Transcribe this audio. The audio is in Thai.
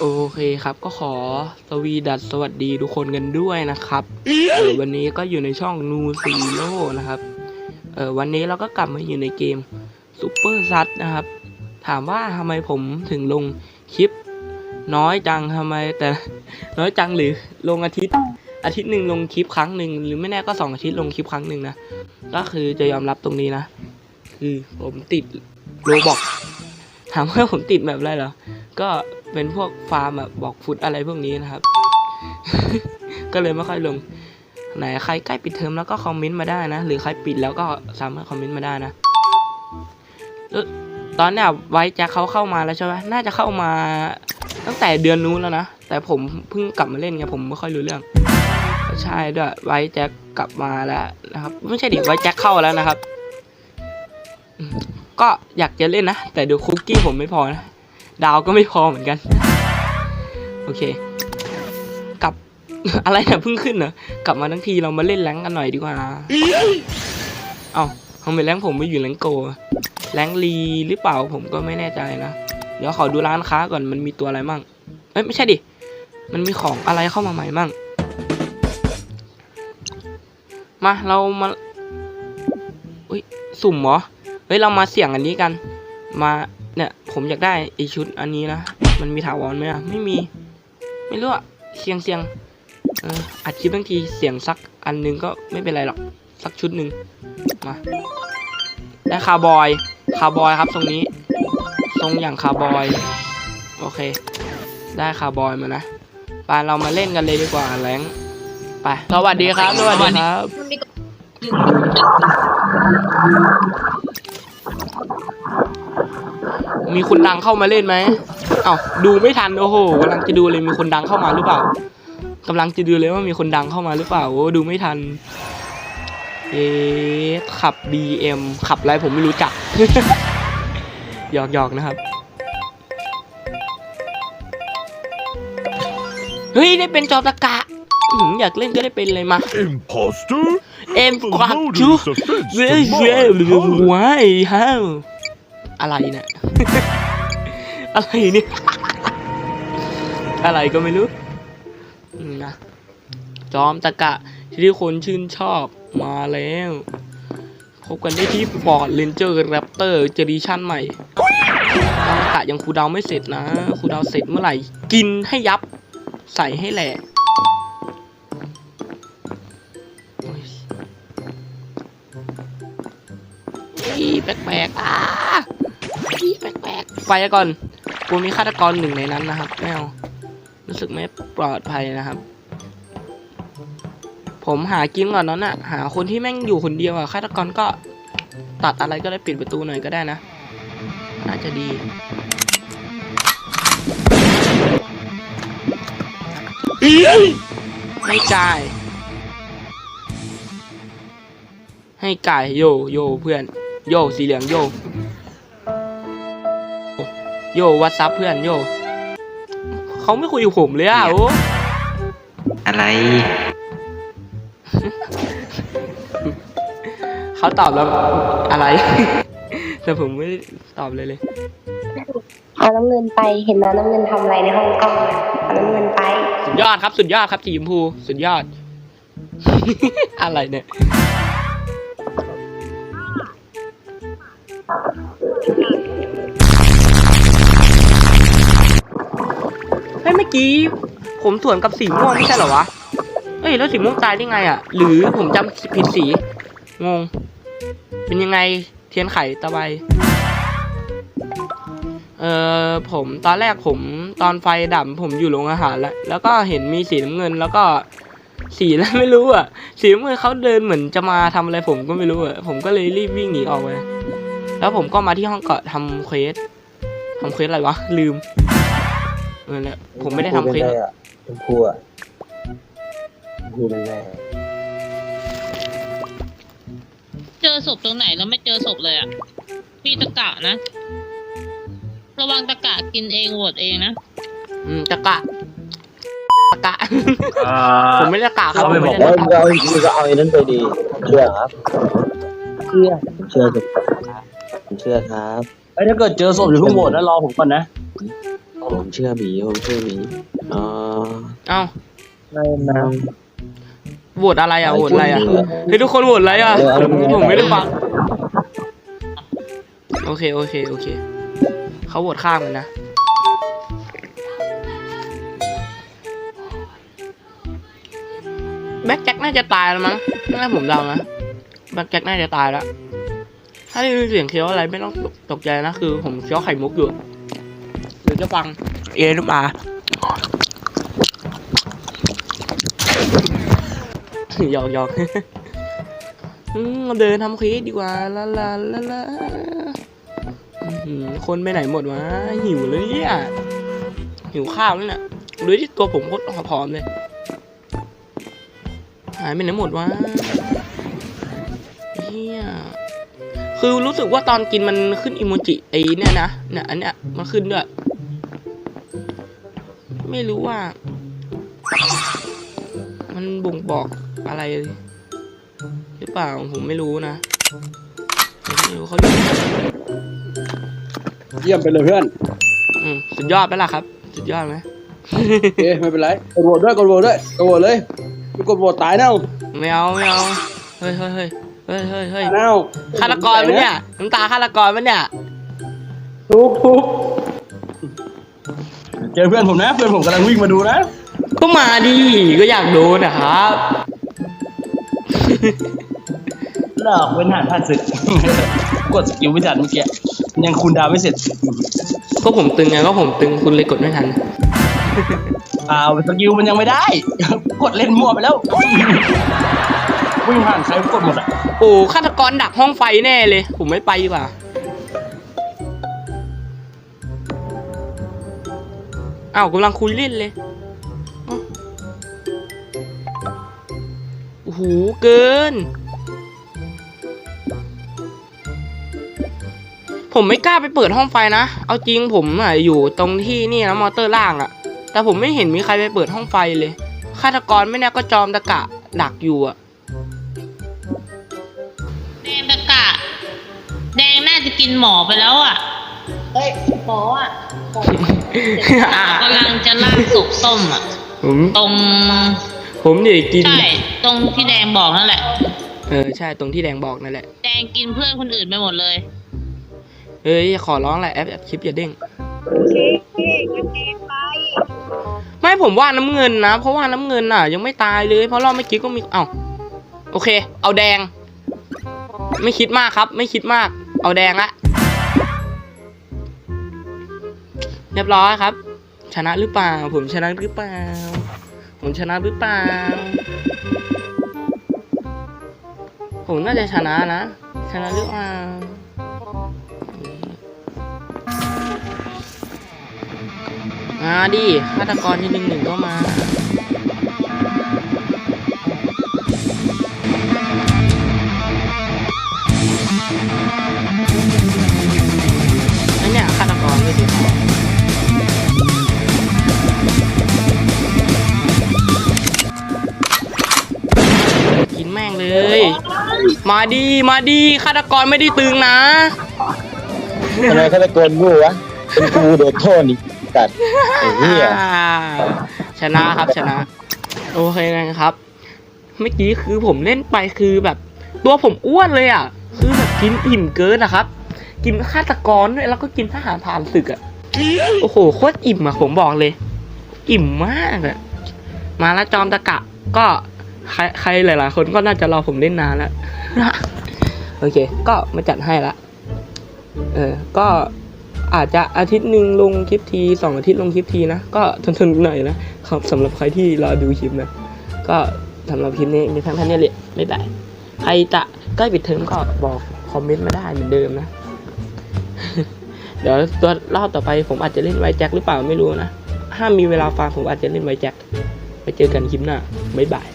โอเคครับก็ขอสวีดัสสวัสดีทุกคนกันด้วยนะครับเออวันนี้ก็อยู่ในช่องนูซีโร่นะครับเออวันนี้เราก็กลับมาอยู่ในเกมซูเปอร์ซัดนะครับ ถามว่าทำไมผมถึงลงคลิป น้อยจังทำไมแต่น้อยจังหรือลงอาทิตย์อาทิตย์หนึ่งลงคลิปครั้งหนึ่งหรือไม่แน่ก็สองอาทิตย์ลงคลิปครั้งหนึ่งนะก็คือจะยอมรับตรงนี้นะ คือผมติดโรบอกถามว่าผมติดแบบอะไรเหรอก็ เป็นพวกฟาร์มแบบบอกฟุตอะไรพวกนี้นะครับ ก็เลยไม่ค่อยลง ไหนใครใกล้ปิดเทอมแล้วก็คอมเมนต์มาได้นะ หรือใครปิดแล้วก็สามารถคอมเมนต์มาได้นะตอนเนี้ยไว้แจ็คเขาเข้ามาแล้วใช่ไหมน่าจะเข้ามาตั้งแต่เดือนนู้นแล้วนะ แต่ผมเพิ่งกลับมาเล่นไงผมไม่ค่อยรู้เรื่อง ใช่ด้วยไว้แจ็คกลับมาแล้วนะครับ ไม่ใช่ดิไว้แจ็คเข้าแล้วนะครับ ก็อยากจะเล่นนะ แต่เดี๋ยวคุกกี้ผมไม่พอนะ ดาวก็ไม่พอเหมือนกัน โอเค กลับ อะไรเนี่ยเพิ่งขึ้นเหรอกลับมาทั้งทีเรามาเล่นแรงกันหน่อยดีกว่าเอ้าทำไมแรงผมไม่อยู่แรงโกะแรงลีหรือเปล่าผมก็ไม่แน่ใจนะ เดี๋ยวขอดูร้านค้าก่อนมันมีตัวอะไรมั่ง เอ้ยไม่ใช่ดิ มันมีของอะไรเข้ามาใหม่มั่ง มาเรามาอุ้ยสุ่มเหรอ เฮ้ยเรามาเสี่ยงอันนี้กัน มา เนี่ย ผมอยากได้ไอชุดอันนี้นะ มันมีถาวรไหมอะไม่มี ไม่รู้อะเสียงเสียงเอออัดคลิปบางทีเสียงสักอันหนึงก็ไม่เป็นไรหรอก สักชุดหนึ่งมาได้คาร์บอยคาร์บอยครับตรงนี้ ทรงอย่างคาร์บอย โอเค ได้คาร์บอยมานะไปเรามาเล่นกันเลยดีกว่าแรงไปสวัสดีครับสวัสดีครับ มันมีกฎมีคนดังเข้ามาเล่นไหมเอ้าดูไม่ทันโอ้โหกำลังจะดูเลยมีคนดังเข้ามาหรือเปล่ากำลังจะดูเลยว่ามีคนดังเข้ามาหรือเปล่าโอ้ดูไม่ทันเอ๊ะขับ BM ขับอะไรผมไม่รู้จักหยอกหยอกนะครับ เฮ้ย ได้เป็นจอตะกะอื้อหืออยากเล่นก็ได้เป็นเลยมา Imposter? เอ็ม The กวัก loudest จู offense เว้ย to เว้ย my powers. ว้ายฮาว อะไรเนี่ย อะไรเนี่ย อะไรก็ไม่รู้นะ จอมตะกะที่คนชื่นชอบมาแล้ว พบกันได้ที่ฟอร์ดเรนเจอร์แรปเตอร์เจดิชั่นใหม่จอมตะกะยังครูดาวไม่เสร็จนะครูดาวเสร็จเมื่อไหร่ กินให้ยับ ใส่ให้แหลกโอ้ยอีแปลกๆอ่า อีแปลกๆ ไปก่อนกูมีฆาตกรหนึ่งในนั้นนะครับไม่เอารู้สึกไม่ปลอดภัยนะครับ ผมหากินก่อนนั้นอะหาคนที่แม่งอยู่คนเดียวอะฆาตกรก็ตัดอะไรก็ได้ปิดประตูหน่อยก็ได้นะ น่าจะดีให้จ่าย ให้กายโยโยเพื่อน โยสีเหลืองโย โยวัดซับเพื่อนโยเขาไม่คุยกับผมเลยอะโอ้อะไร เขาตอบแล้วอะไร แต่ผมไม่ได้ตอบเลยเลย เอาน้ำเงินไปเห็นน้ำน้ำเงินทำอะไรในห้องกล้องอะเอาน้ำเงินไป สุดยอดครับ สุดยอดครับสีชมพูสุดยอด อะไรเนี่ย เมื่อกี้ ผมสวนกับสีม่วงไม่ใช่เหรอวะ เอ้ยแล้วสีม่วงตายได้ไงอะ หรือผมจำผิดสี งง เป็นยังไงเทียนไขตะไบเออผมตอนแรกผมตอนไฟดับผมอยู่โรงอาหารแล้ว แล้วก็เห็นมีสีน้ำเงิน แล้วก็สีแล้วไม่รู้อะ สีน้ำเงินเขาเดินเหมือนจะมาทำอะไรผมก็ไม่รู้อะ ผมก็เลยรีบวิ่งหนีออกไปแล้วผมก็มาที่ห้องเกาะทำเควสทำเควสอะไรวะลืม เออเนี่ยผมไม่ได้ทำเควสอะชมพูอะชมพูเป็นไงเจอศพตรงไหนแล้วไม่เจอศพเลยอะมีตะกะนะ ระวังตะกะกินเองโหวตเองนะอืมตะกะตะกะผมไม่ได้ตะกะครับเขาไปผมบอกไม่แล้ได้วตะกะเราอีกทีก็เอาไอ้นั้นไปดีผมเชื่อครับเชื่อผมเชื่อผมผมเชื่อครับ ไอ้ยถ้าเกิดเจอศพอยู่าเพิ่งโหวตนะรอผมก่อนนะ ผมผมเชื่อหมีผมเชื่อหมีอ๋อเอ้าไม่นะโหวตอะไรอะโหวตอะไรอะเฮ้ยทุกคนโหวตอะไรอะเออเอาผมไม่ได้ฟังโอเคโอเคโอเคเขาโหวตข้ามกันนะแบ็คแจ็คน่าจะตายแล้วมั้งถ้าผมเดานะแบ็คแจ็คน่าจะตายแล้ว ถ้าได้ยินเสียงเคี้ยวอะไรไม่ต้องตกใจนะคือ ผมเคี้ยวไข่มุกอยู่เดี๋ยวจะฟังเอ็นมาหยอกหยอกอืมเดินทำคลิปดีกว่าลาลาลาลาอื้อหือคนไปไหนหมดวะหิวเลยเนี่ยหิวข้าวแล้วเนี่ยดูที่ตัวผมโคตรผอมเลยหายไปไหนหมดวะเฮียคือรู้สึกว่าตอนกินมันขึ้นอิโมจิไอ้เนี่ยนะเนี่ยอันเนี้ยมันขึ้นด้วย ไม่รู้ว่า มันบ่งบอกอะไร หรือเปล่าผมไม่รู้นะผมไม่รู้เขาอยู่เยี่ยมไปเลยเพื่อน อืมสุดยอดไหมล่ะครับ สุดยอดไหมโอเคไม่เป็นไรกดโหวตด้วยกดโหวตด้วยกดโหวตเลยไม่กดโหวตตายแน่ไม่เอาไม่เอาเฮ้ยเฮ้ยเฮ้ยเฮ้ยเฮ้ยเฮ้ยแน่ฆาตกรปะเนี่ยน้ำตาฆาตกรปะเนี่ยทุกทุก เจอเพื่อนผมนะ เพื่อนผมกำลังวิ่งมาดูนะ ก็มาดิก็อยากโดนนะครับหลอกเป็นหันผ่านศึก กดสกิลไม่ทันเมื่อกี้ยังคูณดาวไม่เสร็จก็ผมตึงไงก็ผมตึงคุณเลยกดไม่ทันอ่าสกิลมันยังไม่ได้ กดเล่นมั่วไปแล้ววิ่งผ่านใครกดหมดอะโอ้ฆาตกรดักห้องไฟแน่เลย ผมไม่ไปดีกว่า อ้าวกำลังคุยเล่นเลยอ้าวโอ้โหเกิน ผมไม่กล้าไปเปิดห้องไฟนะ เอาจริงผมอะอยู่ตรงที่นี่นะมอเตอร์ล่างอะแต่ผมไม่เห็นมีใครไปเปิดห้องไฟเลยฆาตกรไม่แน่ก็จอมตะกะดักอยู่อะแดงตะกะ แดงน่าจะกินหมอไปแล้วอะเฮ้ยหมออะ กำลังจะลากศพส้มอะ ผมตรง ผมเดี๋ยวกิน ใช่ ตรงที่แดงบอกนั่นแหละ เออใช่ตรงที่แดงบอกนั่นแหละ แดงกินเพื่อนคนอื่นไปหมดเลยเฮ้ยขอร้องแหละแอปแอปคลิปอย่าเด้ง ไม่ผมว่าน้ำเงินนะ เพราะว่าน้ำเงินน่ะ ยังไม่ตายเลย เพราะรอบไม่คิดก็มีเอ้าโอเค เอาแดง ไม่คิดมากครับ ไม่คิดมาก เอาแดงละ เรียบร้อยครับ ชนะหรือเปล่า ผมชนะหรือเปล่า ผมชนะหรือเปล่า ผมน่าจะชนะนะ ชนะหรือเปล่ามาดิฆาตกรที่หนึ่งหนึ่งก็มา ม่งเลยมาดีมาดีฆาตกรไม่ได้ตึงนะ ทำไมฆาตกรงูวะเป็นกูโดนโทษนี่ตัดไอ้เหี้ย อ่าชนะครับชนะ โอเคนะครับ เมื่อกี้คือผมเล่นไปคือแบบ ตัวผมอ้วนเลยอะ คือแบบกินอิ่มเกินนะครับ กินฆาตกรด้วยแล้วก็กินทหารผ่านศึกอะโอ้โหโคตรอิ่มอะผมบอกเลย อิ่มมากอะมาแล้วจอมตะกะก็ ใครใครหลาย ๆ คนก็น่าจะรอผมเล่นนานแล้วโอเค ก็มาจัดให้ละเออ ก็อาจจะอาทิตย์หนึ่งลงคลิปทีสองอาทิตย์ลงคลิปทีนะ ก็ทนๆหน่อยนะครับสำหรับใครที่รอดูคลิปนะ ก็สำหรับคลิปนี้มีเพียงเท่านี้แหละไม่ได้ใครจะใกล้ปิดเทอมก็บอกคอมเมนต์มาได้เหมือนเดิมนะ เดี๋ยวตัวรอบต่อไปผมอาจจะเล่นไวแจ็คหรือเปล่าไม่รู้นะ ถ้ามีเวลาฟังผมอาจจะเล่นไวแจ็คไปเจอกันคลิปหน้าบ๊ายบาย